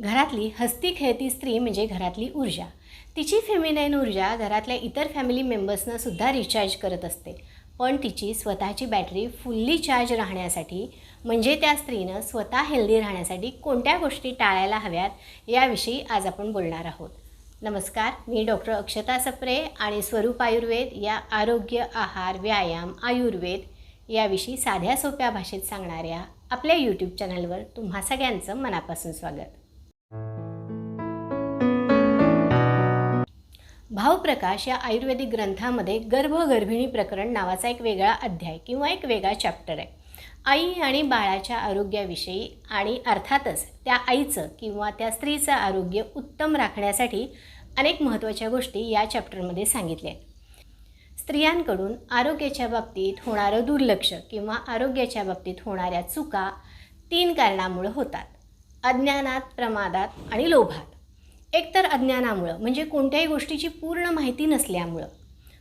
घरातली हस्ती खेळती स्त्री म्हणजे घरातली ऊर्जा. तिची फेमिनाईन ऊर्जा घरातल्या इतर फॅमिली मेंबर्सना सुद्धा रिचार्ज करत असते. पण तिची स्वतःची बॅटरी फुल्ली चार्ज राहण्यासाठी म्हणजे त्या स्त्रीनं स्वतः हेल्दी राहण्यासाठी कोणत्या गोष्टी टाळायला हव्यात याविषयी आज आपण बोलणार आहोत. नमस्कार मी डॉक्टर अक्षता सप्रे आणि स्वरूप आयुर्वेद या आरोग्य आहार व्यायाम आयुर्वेद याविषयी साध्या सोप्या भाषेत सांगणाऱ्या आपल्या यूट्यूब चॅनलवर तुम्हा सगळ्यांचं मनापासून स्वागत. भावप्रकाश या आयुर्वेदिक ग्रंथामध्ये गर्भगर्भिणी प्रकरण नावाचा एक वेगळा अध्याय किंवा एक वेगळा चॅप्टर आहे. आई आणि बाळाच्या आरोग्याविषयी आणि अर्थातच त्या आईचं किंवा त्या स्त्रीचं आरोग्य उत्तम राखण्यासाठी अनेक महत्त्वाच्या गोष्टी या चॅप्टरमध्ये सांगितल्या आहेत. स्त्रियांकडून आरोग्याच्या बाबतीत होणारं दुर्लक्ष किंवा आरोग्याच्या बाबतीत होणाऱ्या चुका तीन कारणामुळं होतात. अज्ञानात प्रमादात आणि लोभात. एकतर अज्ञानामुळं म्हणजे कोणत्याही गोष्टीची पूर्ण माहिती नसल्यामुळं.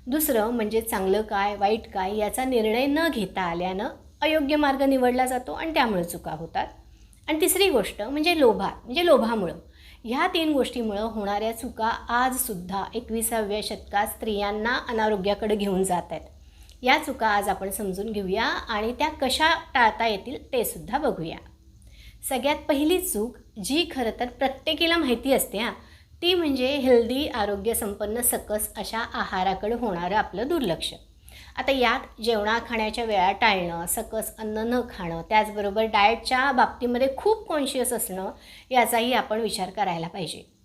दुसरं म्हणजे चांगलं काय वाईट काय याचा निर्णय न घेता आल्यानं अयोग्य मार्ग निवडला जातो आणि त्यामुळे चुका होतात. आणि तिसरी गोष्ट म्हणजे लोभा म्हणजे लोभामुळं. ह्या तीन गोष्टीमुळं होणाऱ्या चुका आजसुद्धा एकविसाव्या शतकात स्त्रियांना अनारोग्याकडे घेऊन जात आहेत. या चुका आज आपण समजून घेऊया आणि त्या कशा टाळता येतील ते सुद्धा बघूया. सगळ्यात पहिली चूक जी खरं तर प्रत्येकीला माहिती असते हां. ती म्हणजे हेल्दी आरोग्यसंपन्न सकस अशा आहाराकडे होणारं आपलं दुर्लक्ष. आता यात जेवणा खाण्याच्या वेळा टाळणं सकस अन्न न खाणं त्याचबरोबर डाएटच्या बाबतीमध्ये खूप कॉन्शियस असणं याचाही आपण विचार करायला पाहिजे.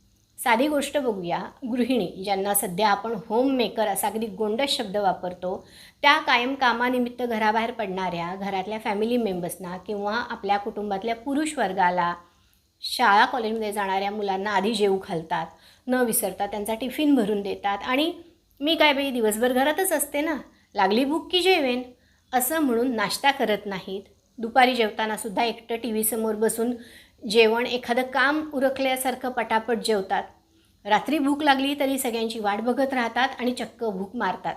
साधी गोष्ट बघूया. गृहिणी ज्यांना सध्या आपण होम मेकर असा अगदी गोंडस शब्द वापरतो त्या कायम कामानिमित्त घराबाहेर पडणाऱ्या घरातल्या फॅमिली मेंबर्सना किंवा आपल्या कुटुंबातल्या पुरुष वर्गाला शाळा कॉलेजमध्ये जाणाऱ्या मुलांना आधी जेऊ घालतात न विसरता त्यांचा टिफिन भरून देतात आणि मी काय बाई दिवसभर घरातच असते ना लागली भूक की जेवेन? असं म्हणून नाश्ता करत नाहीत. दुपारी जेवताना सुद्धा एकटं टी व्हीसमोर बसून जेवण एखादं काम उरकल्यासारखं पटापट जेवतात. रात्री भूक लागली तरी सगळ्यांची वाट बघत राहतात आणि चक्क भूक मारतात.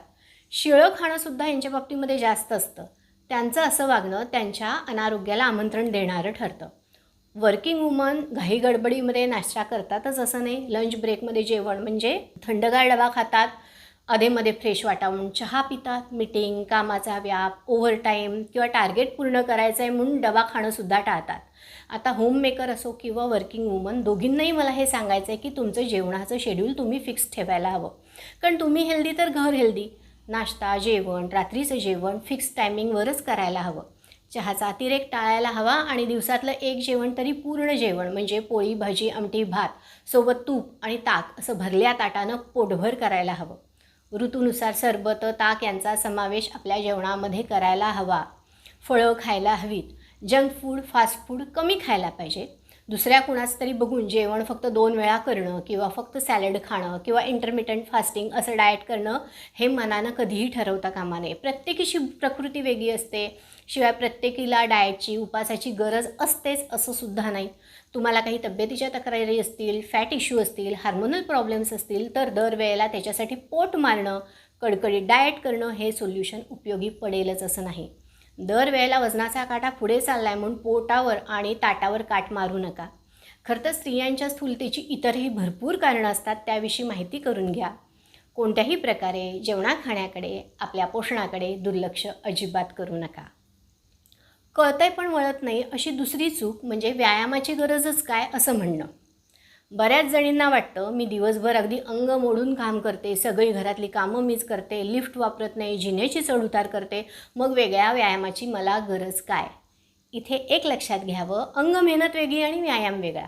शिळं खाणंसुद्धा यांच्या बाबतीमध्ये जास्त असतं. त्यांचं असं वागणं त्यांच्या अनारोग्याला आमंत्रण देणारं ठरतं. वर्किंग वुमन घाई गडबडीमध्ये नाश्ता करतातच असं नाही. लंच ब्रेकमध्ये जेवण म्हणजे थंडगार डबा खातात अधेमध्ये फ्रेश वाटावून चहा पितात मीटिंग कामाचा व्याप ओव्हरटाईम किंवा टार्गेट पूर्ण करायचं आहे म्हणून डबा खाणंसुद्धा टाळतात. आता होममेकर असो किंवा वर्किंग वुमन दोघींनाही मला हे सांगायचं आहे की तुमचं जेवणाचं शेड्यूल तुम्ही फिक्स ठेवायला हवं. कारण तुम्ही हेल्दी तर घर हेल्दी नाश्ता जेवण रात्रीचं जेवण फिक्स टायमिंगवरच करायला हवं. चहाचा अतिरेक टाळायला हवा आणि दिवसातलं एक जेवण तरी पूर्ण जेवण म्हणजे पोळी भाजी आमटी भात सोबत तूप आणि ताक असं भरल्या ताटानं पोटभर करायला हवं. ऋतूनुसार सरबत ताक यांचा समावेश आपल्या जेवणामध्ये करायला हवा. फळं खायला हवीत. जंक फूड फास्ट फूड कमी खायला पाहिजे. दुसऱ्या कुणाच तरी बघून जेवण फक्त दोन वेळा करणं किंवा फक्त सॅलड खाणं किंवा इंटरमिटंट फास्टिंग असं डाएट करणं हे मनानं कधीही ठरवता कामा नये. प्रत्येकीची प्रकृती वेगळी असते. शिवाय प्रत्येकीला डाएटची उपासाची गरज असतेच असं सुद्धा नाही. तुम्हाला काही तब्येतीच्या तक्रारी असतील फॅट इश्यू असतील हार्मोनल प्रॉब्लेम्स असतील तर दरवेळेला त्याच्यासाठी पोट मारणं कडकडीत डाएट करणं हे सोल्युशन उपयोगी पडेलच असं नाही. दरवेळेला वजनाचा काटा पुढे चालला आहे म्हणून पोटावर आणि ताटावर काट मारू नका. खरं तर स्त्रियांच्या स्थूलतेची इतरही भरपूर कारणं असतात त्याविषयी माहिती करून घ्या. कोणत्याही प्रकारे जेवणा खाण्याकडे आपल्या पोषणाकडे दुर्लक्ष अजिबात करू नका. कळतंय पण वळत नाही अशी दुसरी चूक म्हणजे व्यायामाची गरजच काय असं म्हणणं. बऱ्याच जणींना वाटतं मी दिवसभर अगदी अंग मोडून काम करते सगळी घरातली कामं मीच करते लिफ्ट वापरत नाही जिन्याची चढउतार करते मग वेगळ्या व्यायामाची मला गरज काय? इथे एक लक्षात घ्यावं अंग मेहनत वेगळी आणि व्यायाम वेगळा.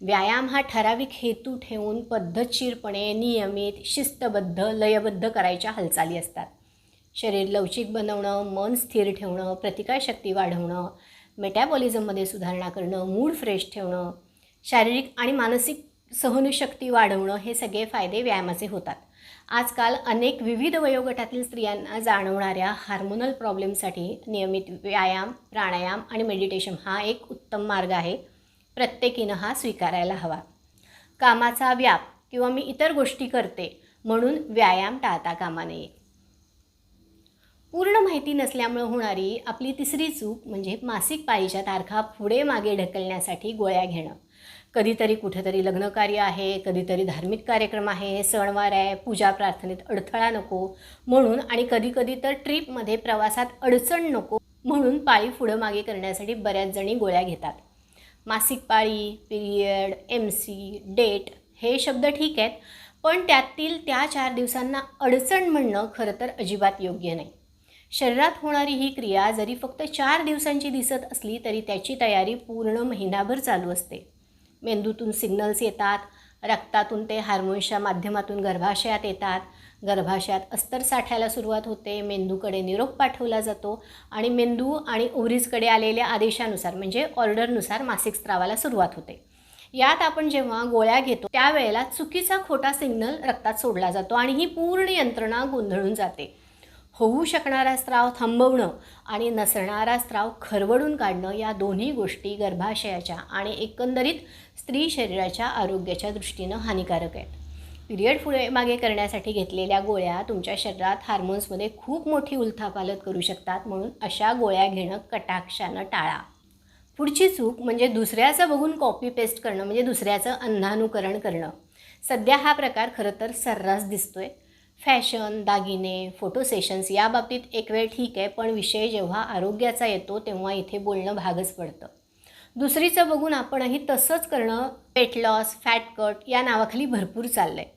व्यायाम हा ठराविक हेतू ठेवून पद्धतशीरपणे नियमित शिस्तबद्ध लयबद्ध करायच्या हालचाली असतात. शरीर लवचिक बनवणं मन स्थिर ठेवणं प्रतिकारशक्ती वाढवणं मेटॅबॉलिझममध्ये सुधारणा करणं मूड फ्रेश ठेवणं शारीरिक आणि मानसिक सहनशक्ती वाढवणं हे सगळे फायदे व्यायामाचे होतात. आजकाल अनेक विविध वयोगटातील स्त्रियांना जाणवणाऱ्या हार्मोनल प्रॉब्लेमसाठी नियमित व्यायाम प्राणायाम आणि मेडिटेशन हा एक उत्तम मार्ग आहे. प्रत्येकीनं हा स्वीकारायला हवा. कामाचा व्याप किंवा मी इतर गोष्टी करते म्हणून व्यायाम टाळता कामा नये. पूर्ण माहिती नसल्यामुळे होणारी आपली तिसरी चूक म्हणजे मासिक पाळीच्या तारखा पुढे मागे ढकलण्यासाठी गोळ्या घेणं. कधीतरी कुठेतरी लग्नकार्य आहे कधीतरी धार्मिक कार्यक्रम आहे सणवार आहे पूजा प्रार्थनेत अडथळा नको म्हणून आणि कधीकधी तर ट्रीपमध्ये प्रवासात अडचण नको म्हणून पाळी पुढं मागे करण्यासाठी बऱ्याच जणी गोळ्या घेतात. मासिक पाळी पिरियड एम सी डेट हे शब्द ठीक आहेत पण त्यातील त्या चार दिवसांना अडचण म्हणणं खरं तर अजिबात योग्य नाही. शरीरात होणारी ही क्रिया जरी फक्त चार दिवसांची दिसत असली तरी त्याची तयारी पूर्ण महिनाभर चालू असते. मेंदूतून सिग्नल्स येतात रक्तातून ते हार्मोन्सच्या माध्यमातून गर्भाशयात येतात. गर्भाशयात अस्तर साठायला सुरुवात होते मेंदूकडे निरोप पाठवला जातो आणि मेंदू आणि ओव्हरीजकडे आलेल्या आदेशानुसार म्हणजे ऑर्डरनुसार मासिक स्त्रावाला सुरुवात होते. यात आपण जेव्हा गोळ्या घेतो त्यावेळेला चुकीचा खोटा सिग्नल रक्तात सोडला जातो आणि ही पूर्ण यंत्रणा गोंधळून जाते. होऊ शकणारा स्त्राव थांबवणं आणि नसणारा स्त्राव खरवडून काढणं या दोन्ही गोष्टी गर्भाशयाच्या आणि एकंदरीत स्त्री शरीराच्या आरोग्याच्या दृष्टीनं हानिकारक आहेत. पिरियड पुढे मागे करण्यासाठी घेतलेल्या गोळ्या तुमच्या शरीरात हार्मोन्समध्ये खूप मोठी उलथापालत करू शकतात म्हणून अशा गोळ्या घेणं कटाक्षानं टाळा. पुढची चूक म्हणजे दुसऱ्याचं बघून कॉपी पेस्ट करणं म्हणजे दुसऱ्याचं अंधानुकरण करणं. सध्या हा प्रकार खरं तर सर्रास दिसतोय. फॅशन दागिने फोटो सेशन्स या बाबतीत एक वेळ ठीक आहे पण विषय जेव्हा आरोग्याचा येतो तेव्हा इथे बोलणं भागच पडतं. दुसरीचं बघून आपणही तसंच करणं वेट लॉस फॅट कट या नावाखाली भरपूर चाललं आहे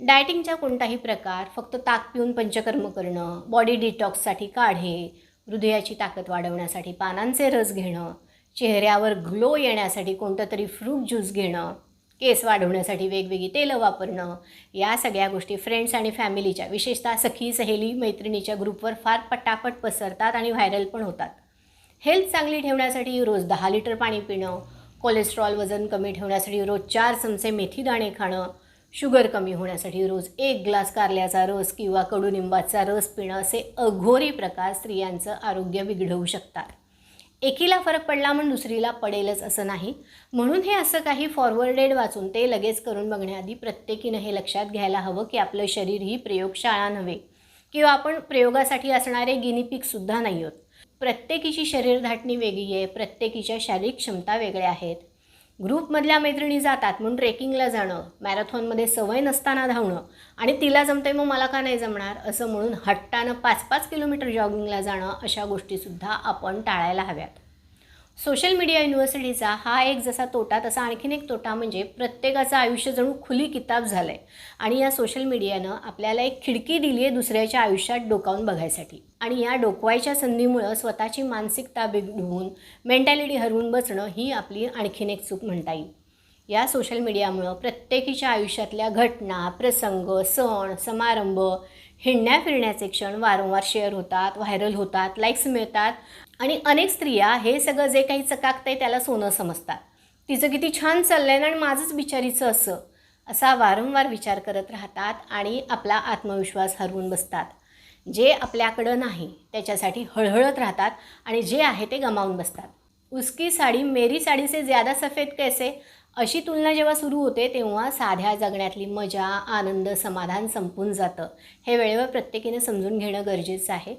डायटिंगचा कोणताही प्रकार फक्त ताक पिऊन पंचकर्म करणं बॉडी डिटॉक्ससाठी काढे हृदयाची ताकद वाढवण्यासाठी पानांचे रस घेणं चेहऱ्यावर ग्लो येण्यासाठी कोणतं तरी फ्रूट ज्यूस घेणं केस वाढवण्यासाठी वेगवेगळी तेलं वापरणं या सगळ्या गोष्टी फ्रेंड्स आणि फॅमिलीच्या विशेषतः सखी सहेली मैत्रिणीच्या ग्रुपवर फार पटापट पसरतात आणि व्हायरल पण होतात. हेल्थ चांगली ठेवण्यासाठी रोज दहा लिटर पाणी पिणं कोलेस्ट्रॉल वजन कमी ठेवण्यासाठी रोज चार चमचे मेथी दाणे खाणं शुगर कमी होण्यासाठी रोज एक ग्लास कारल्याचा रस किंवा कडुनिंबाचा रस पिणं असे अघोरी प्रकार स्त्रियांचं आरोग्य बिघडवू शकतात. एकीला फरक पडला म्हणून दुसरीला पडेलच असं नाही. म्हणून हे असं काही फॉरवर्डेड वाचून ते लगेच करून बघण्याआधी प्रत्येकीनं हे लक्षात घ्यायला हवं की आपलं शरीर ही प्रयोगशाळा नव्हे. किंवा आपण प्रयोगासाठी असणारे गिनीपिकसुद्धा नाही आहोत प्रत्येकीची शरीरधाटणी वेगळी आहे प्रत्येकीच्या शारीरिक क्षमता वेगळ्या आहेत. ग्रुपमधल्या मैत्रिणी जातात म्हणून ट्रेकिंगला जाणं मॅरेथॉनमध्ये सवय नसताना धावणं आणि तिला जमते मग मला का नाही जमणार असं म्हणून हट्टानं पाच पाच किलोमीटर जॉगिंगला जाणं अशा गोष्टीसुद्धा आपण टाळायला हव्यात. सोशल मीडिया युनिव्हर्सिटीचा हा एक जसा तोटा तसा आणखीन एक तोटा म्हणजे प्रत्येकाचं आयुष्य जणू खुली किताब झालं आहे आणि या सोशल मीडियानं आपल्याला एक खिडकी दिली आहे दुसऱ्याच्या आयुष्यात डोकावून बघायसाठी. आणि या डोकवायच्या संधीमुळं स्वतःची मानसिकता बिघडवून मेंटॅलिटी हरवून बसणं ही आपली आणखीन एक चूक म्हणता येईल. या सोशल मीडियामुळं प्रत्येकीच्या आयुष्यातल्या घटना प्रसंग सण समारंभ हिंडण्या फिरण्याचे क्षण वारंवार शेअर होतात व्हायरल होतात लाईक्स मिळतात. आणि अनेक स्त्रिया हे सगळं जे काही चकाकतंय त्याला सोनं समजतात. तिचं किती छान चाललंय ना आणि माझंच बिचारीचं असं. असा वारंवार विचार करत राहतात आणि आपला आत्मविश्वास हरवून बसतात. जे आपल्याकडं नाही त्याच्यासाठी हळहळत राहतात आणि जे आहे ते गमावून बसतात. उसकी साडी मेरी साडीचे ज़्यादा सफेद कैसे? अशी तुलना जेव्हा सुरू होते तेव्हा साध्या जगण्यातली मजा आनंद समाधान संपून जातं. हे वेळेवर प्रत्येकीने समजून घेणं गरजेचं आहे.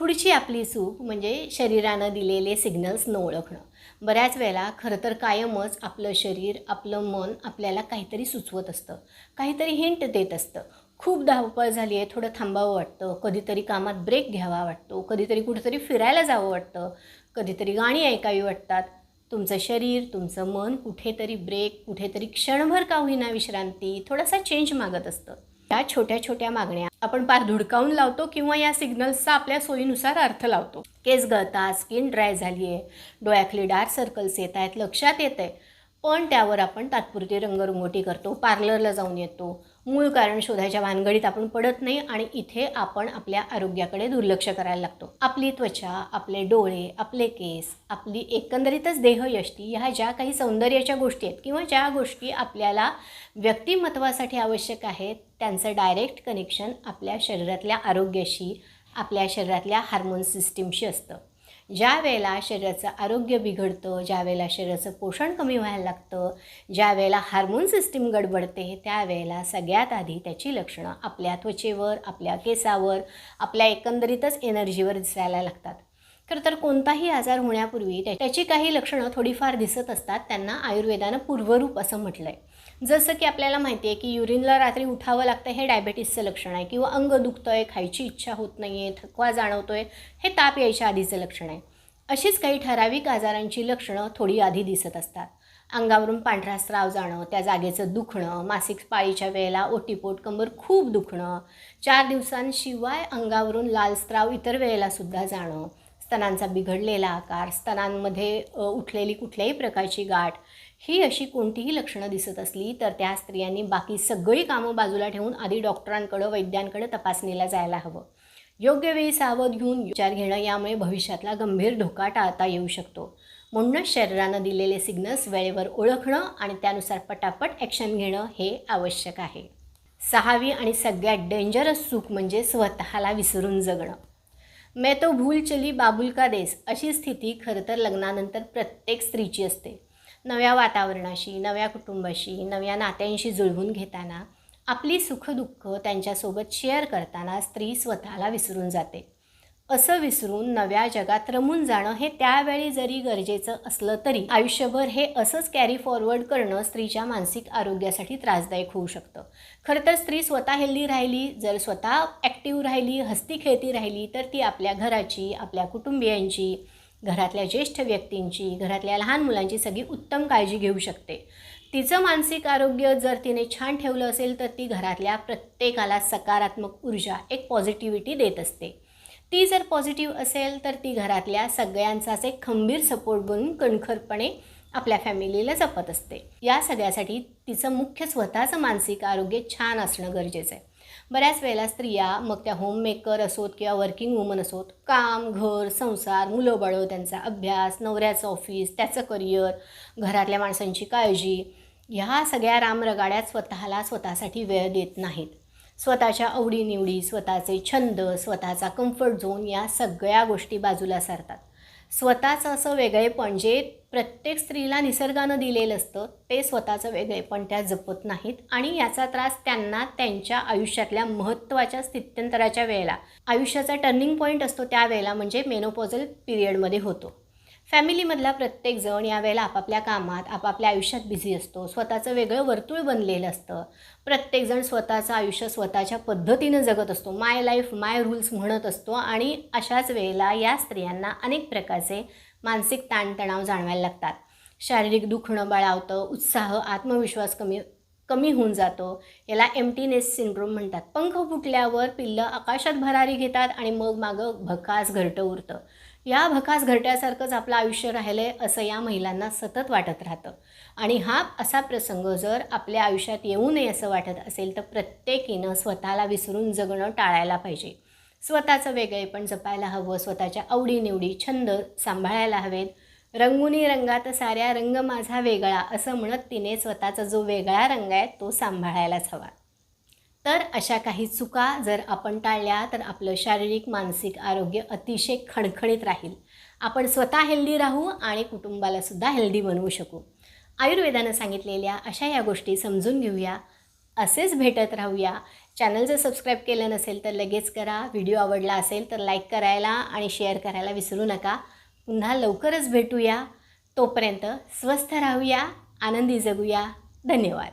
पुढची आपली चूक म्हणजे शरीरानं दिलेले सिग्नल्स न ओळखणं. बऱ्याच वेळेला खरं तर कायमच आपलं शरीर आपलं मन आपल्याला काहीतरी सुचवत असतं. काहीतरी हिंट देत असतं. खूप धावपळ झाली आहे थोडं थांबावं वाटतं कधीतरी कामात ब्रेक घ्यावा वाटतो कधीतरी कुठेतरी फिरायला जावं वाटतं कधीतरी गाणी ऐकावी वाटतात. तुमचं शरीर तुमचं मन कुठेतरी ब्रेक कुठेतरी क्षणभर का होईना विश्रांती थोडासा चेंज मागत असतं. या छोट्या छोट्या मागण्या आपण पार धुडकावून लावतो किंवा या सिग्नल्सचा आपल्या सोयीनुसार अर्थ लावतो. केस गळतात स्किन ड्राय झाली आहे डोळ्यातले डार्क सर्कल्स येत आहेत लक्षात येत आहे पण त्यावर आपण तात्पुरती रंगरंगोटी करतो पार्लरला जाऊन येतो मूळ कारण शोधायच्या भानगडीत आपण पडत नाही आणि इथे आपण आपल्या आरोग्याकडे दुर्लक्ष करायला लागतो. आपली त्वचा आपले डोळे आपले केस आपली एकंदरीतच देहयष्टी ह्या ज्या काही सौंदर्याच्या गोष्टी आहेत किंवा ज्या गोष्टी आपल्याला व्यक्तिमत्वासाठी आवश्यक आहेत त्यांचं डायरेक्ट कनेक्शन आपल्या शरीरातल्या आरोग्याशी आपल्या शरीरातल्या हार्मोन सिस्टीमशी असतं. ज्या वेळेला शरीराचं आरोग्य बिघडतं ज्या वेळेला शरीराचं पोषण कमी व्हायला लागतं ज्या वेळेला हार्मोन सिस्टीम गडबडते त्यावेळेला सगळ्यात आधी त्याची लक्षणं आपल्या त्वचेवर आपल्या केसावर आपल्या एकंदरीतच एनर्जीवर दिसायला लागतात. खरं तर कोणताही आजार होण्यापूर्वी त्याची काही लक्षणं थोडीफार दिसत असतात त्यांना आयुर्वेदानं पूर्वरूप असं म्हटलं आहे जसं की आपल्याला माहिती आहे की युरिनला रात्री उठावं लागतं हे डायबेटीसचं लक्षण आहे. किंवा अंग दुखतं आहे खायची इच्छा होत नाही आहे थकवा जाणवतो आहे हे ताप यायच्या आधीचं लक्षण आहे. अशीच काही ठराविक आजारांची लक्षणं थोडी आधी दिसत असतात. अंगावरून पांढरा स्राव जाणं त्या जागेचं दुखणं मासिक पाळीच्या वेळेला ओटीपोट कंबर खूप दुखणं चार दिवसांशिवाय अंगावरून लाल स्राव इतर वेळेला सुद्धा जाणं स्तनांचा बिघडलेला आकार स्तनांमध्ये उठलेली कुठल्याही प्रकारची गाठ ही अशी कोणतीही लक्षणं दिसत असली तर त्या स्त्रियांनी बाकी सगळी कामं बाजूला ठेवून आधी डॉक्टरांकडं वैद्यांकडं तपासणीला जायला हवं. योग्य वेळी सावध घेऊन विचार घेणं यामुळे भविष्यातला गंभीर धोका टाळता येऊ शकतो. म्हणूनच शरीरानं दिलेले सिग्नल्स वेळेवर ओळखणं आणि त्यानुसार पटापट ॲक्शन घेणं हे आवश्यक आहे. सहावी आणि सगळ्यात डेंजरस चूक म्हणजे स्वतःला विसरून जगणं. मैं तो भूल चली बाबुल का देस अशी स्थिती खरं तर लग्नानंतर प्रत्येक स्त्रीची असते. नव्या वातावरणाशी नव्या कुटुंबाशी नव्या नात्यांशी जुळवून घेताना आपली सुखदुःख त्यांच्यासोबत शेअर करताना स्त्री स्वतःला विसरून जाते. असं विसरून नव्या जगात रमून जाणं हे त्यावेळी जरी गरजेचं असलं तरी आयुष्यभर हे असंच कॅरी फॉरवर्ड करणं स्त्रीच्या मानसिक आरोग्यासाठी त्रासदायक होऊ शकतं. खरं तर स्त्री स्वतः हेल्दी राहिली जर स्वतः ॲक्टिव्ह राहिली हस्ती खेळती राहिली तर ती आपल्या घराची आपल्या कुटुंबियांची घरातल्या ज्येष्ठ व्यक्तींची घरातल्या लहान मुलांची सगळी उत्तम काळजी घेऊ शकते. तिचं मानसिक आरोग्य जर तिने छान ठेवलं असेल तर ती घरातल्या प्रत्येकाला सकारात्मक ऊर्जा एक पॉझिटिव्हिटी देत असते. ती जर पॉझिटिव्ह असेल तर ती घरातल्या सगळ्यांचाच एक खंबीर सपोर्ट बनून कणखरपणे आपल्या फॅमिलीला जपत असते. या सगळ्यासाठी तिचं मुख्य स्वतःचं मानसिक आरोग्य छान असणं गरजेचं आहे. बऱ्याच वेळेला स्त्रिया मग त्या होममेकर असोत किंवा वर्किंग वुमन असोत काम घर संसार मुलं बाळं त्यांचा अभ्यास नवऱ्याचं ऑफिस त्याचं करिअर घरातल्या माणसांची काळजी ह्या सगळ्या रामरगाड्यात स्वतःला स्वतःसाठी वेळ देत नाहीत. स्वतःच्या आवडीनिवडी स्वतःचे छंद स्वतःचा कम्फर्ट झोन या सगळ्या गोष्टी बाजूला सारतात. स्वतःचं असं वेगळेपण जे प्रत्येक स्त्रीला निसर्गानं दिलेलं असतं ते स्वतःचं वेगळेपण त्या जपत नाहीत आणि याचा त्रास त्यांना त्यांच्या आयुष्यातल्या महत्त्वाच्या स्थित्यंतराच्या वेळेला आयुष्याचा टर्निंग पॉईंट असतो त्या वेळेला म्हणजे मेनोपॉझल पिरियडमध्ये होतो. फॅमिलीमधला प्रत्येकजण यावेळेला आपापल्या कामात आपापल्या आयुष्यात बिझी असतो. स्वतःचं वेगळं वर्तुळ बनलेलं असतं. प्रत्येकजण स्वतःचं आयुष्य स्वतःच्या पद्धतीनं जगत असतो. माय लाईफ माय रूल्स म्हणत असतो आणि अशाच वेळेला या स्त्रियांना अनेक प्रकारचे मानसिक ताणतणाव जाणवायला लागतात. शारीरिक दुखणं बळावतं उत्साह आत्मविश्वास कमी कमी होऊन जातो. याला एम्प्टीनेस सिंड्रोम म्हणतात. पंख फुटल्यावर पिल्लं आकाशात भरारी घेतात आणि मग मागं भकास घरटं उरतं. या भकास घरट्यासारखंच आपलं आयुष्य राहिलं आहे असं या महिलांना सतत वाटत राहतं. आणि हा असा प्रसंग जर आपल्या आयुष्यात येऊ नये असं वाटत असेल तर प्रत्येकीनं स्वतःला विसरून जगणं टाळायला पाहिजे. स्वतःचं वेगळेपण जपायला हवं स्वतःच्या आवडीनिवडी छंद सांभाळायला हवेत. रंगुनी रंगात साऱ्या रंग माझा वेगळा असं म्हणत तिने स्वतःचा जो वेगळा रंग आहे तो सांभाळायलाच हवा. तर अशा काही चुका जर आपण टाळल्या तर आपलं शारीरिक मानसिक आरोग्य अतिशय खणखणीत राहील. आपण स्वतः हेल्दी राहू आणि कुटुंबाला सुद्धा हेल्दी बनवू शकू. आयुर्वेदानं सांगितलेल्या अशा या गोष्टी समजून घेऊया. असेच भेटत राहूया. चॅनल जर सबस्क्राईब केलं नसेल तर लगेच करा. व्हिडिओ आवडला असेल तर लाईक करायला आणि शेअर करायला विसरू नका. पुन्हा लवकरच भेटूया. तोपर्यंत स्वस्थ राहूया. आनंदी जगूया. धन्यवाद.